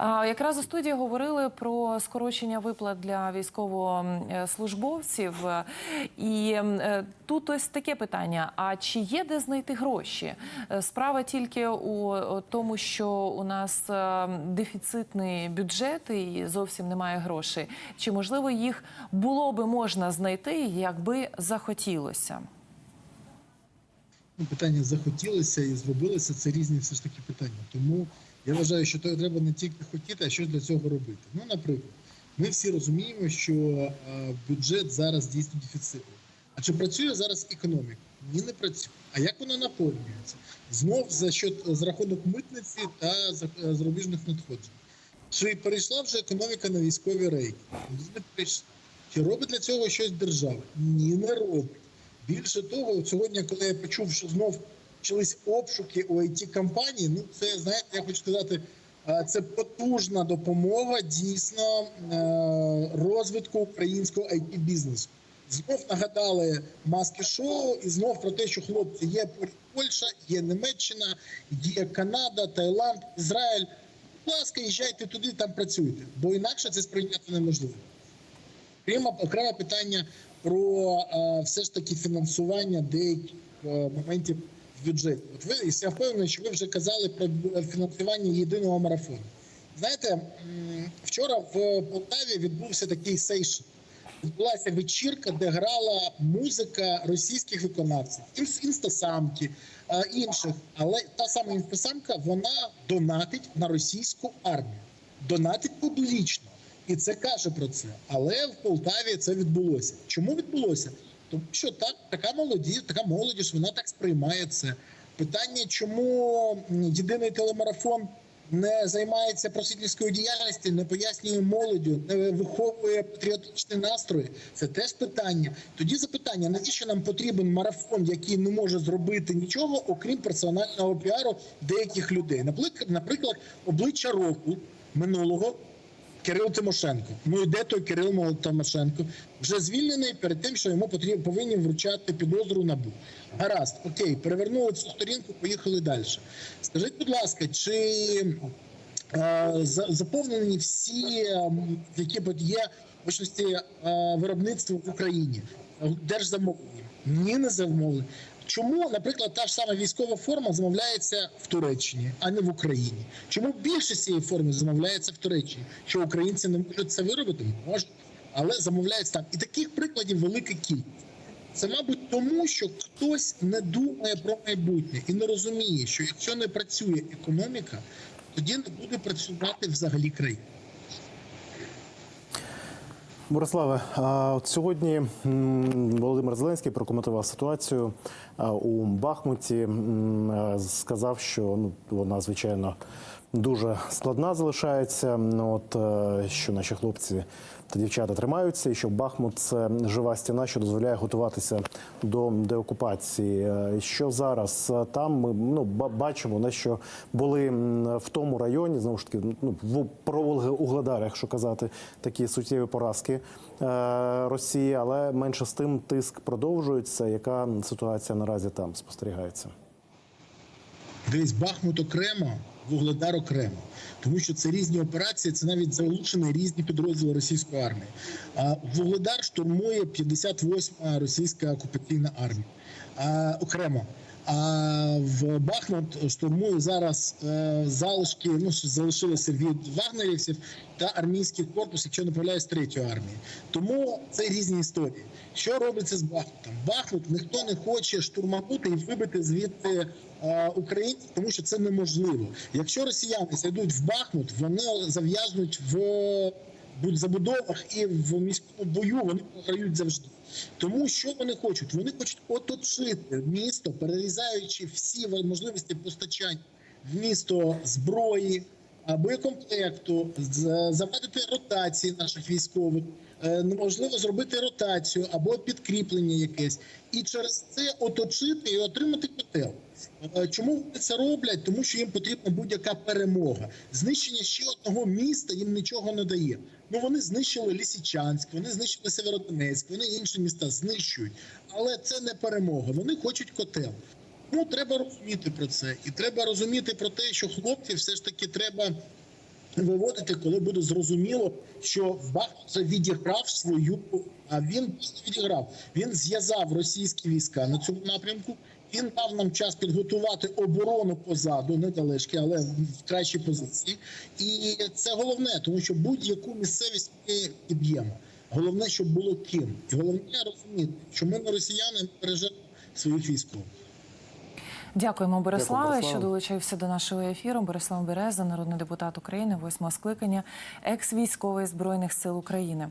Якраз у студії говорили про скорочення виплат для військовослужбовців. І е, тут ось таке питання: а чи є де знайти гроші? Е, Справа тільки у тому, що у нас е, дефіцитний бюджет і зовсім немає грошей. Чи можливо їх було би можна знайти, якби захотілося? Ну, питання захотілося і зробилося це різні все ж таки питання. Тому я вважаю, що треба не тільки хотіти, а що для цього робити. Ну, наприклад, ми всі розуміємо, що е, бюджет зараз дійсно дефіцитний. А чи працює зараз економіка? Ні, не працює. А як вона наповнюється? Знов за що за рахунок митниці та е, зарубіжних надходжень. Чи перейшла вже економіка на військові рейки? Не перейшла. Чи робить для цього щось держава? Ні, не робить. Більше того, сьогодні, коли я почув, що знов почались обшуки у it компанії ну це знаєте, я хочу сказати, це потужна допомога дійсно е, розвитку українського it бізнесу. Знов нагадали маски шоу, і знов про те, що хлопці є Польща, є Німеччина, є Канада, Таїланд, Ізраїль. Будь ласка, їжджайте туди, там працюйте, бо інакше це сприйняти неможливо. Крім окреме питання про е, все ж таки фінансування деяких е, моментів в бюджеті. От ви я впевнений, що ви вже казали про фінансування єдиного марафону. Знаєте, вчора в Полтаві відбувся такий сейшн. Відбулася вечірка, де грала музика російських виконавців, інс- інстасамки, інших. Але та сама інстасамка вона донатить на російську армію, донатить публічно. І це каже про це. Але в Полтаві це відбулося. Чому відбулося? Тому що так, така молоді, така молодіж, вона так сприймає це. Питання, чому єдиний телемарафон не займається просвітницькою діяльністю, не пояснює молоддю, не виховує патріотичні настрої. Це теж питання. Тоді запитання: навіщо нам потрібен марафон, який не може зробити нічого, окрім персонального піару деяких людей? Наприклад, наприклад, обличчя року минулого. Кирил Тимошенко. Ну і де той Кирил Тимошенко? Вже звільнений перед тим, що йому потрібно повинні вручати підозру набу. Гаразд, окей, перевернули цю сторінку, поїхали далі. Скажіть, будь ласка, чи е, заповнені всі, ем, які є мощності е, виробництва в Україні? Е, Держзамовлення? Ні, не замовлені. Чому, наприклад, та ж сама військова форма замовляється в Туреччині, а не в Україні? Чому більшість цієї форми замовляється в Туреччині? Що українці не можуть це виробити? Можуть, але замовляють там. І таких прикладів велика кількість. Це, мабуть, тому, що хтось не думає про майбутнє і не розуміє, що якщо не працює економіка, тоді не буде працювати взагалі країна. Бориславе, от сьогодні Володимир Зеленський прокоментував ситуацію у Бахмуті. Сказав, що ну вона звичайно дуже складна залишається. Ну, От е, що наші хлопці та дівчата тримаються, і що Бахмут це жива стіна, що дозволяє готуватися до деокупації. Е, Що зараз Е, там ми ну бачимо, на що були в тому районі, знову ж таки, ну в про Угле- Угледар, якщо казати, такі суттєві поразки е, Росії, але менше з тим тиск продовжується. Яка ситуація наразі там спостерігається? Десь Бахмут окремо, Вугледар окремо, тому що це різні операції, це навіть залучені різні підрозділи російської армії. А Вугледар штурмує 58-ма російська окупаційна армія а, окремо. А в Бахмут штурмує зараз е, залишки, ну що залишилося від вагнерівців та армійський корпус, якщо не помиляюсь, третьої армії. Тому це різні історії. Що робиться з Бахмутом? Бахмут ніхто не хоче штурманути і вибити звідти е, українців, тому що це неможливо. Якщо росіяни зайдуть в Бахмут, вони зав'язнуть в забудовах і в міському бою вони програють завжди. Тому що вони хочуть? Вони хочуть оточити місто, перерізаючи всі можливості постачання в місто зброї, боєкомплекту, завадити ротації наших військових. Неможливо зробити ротацію або підкріплення якесь, і через це оточити і отримати котел. Е, Чому вони це роблять? Тому що їм потрібна будь-яка перемога. Знищення ще одного міста їм нічого не дає. Ну вони знищили Лісічанськ, вони знищили Северодонецьк, вони інші міста знищують, але це не перемога. Вони хочуть котел. Ну треба розуміти про це, і треба розуміти про те, що хлопці все ж таки треба виводити, коли буде зрозуміло, що Бахмут відіграв свою. А він відіграв. Він зв'язав російські війська на цьому напрямку. Він дав нам час підготувати оборону позаду, недалечки, але в кращій позиції. І це головне, тому що будь-яку місцевість ми підб'ємо. Головне, щоб було ким. І головне розуміти, що ми не росіяни ми бережемо своїх військових. Дякуємо, Бориславе, що долучився до нашого ефіру. Борислав Береза, народний депутат України, восьмого скликання, екс-військовий збройних сил України.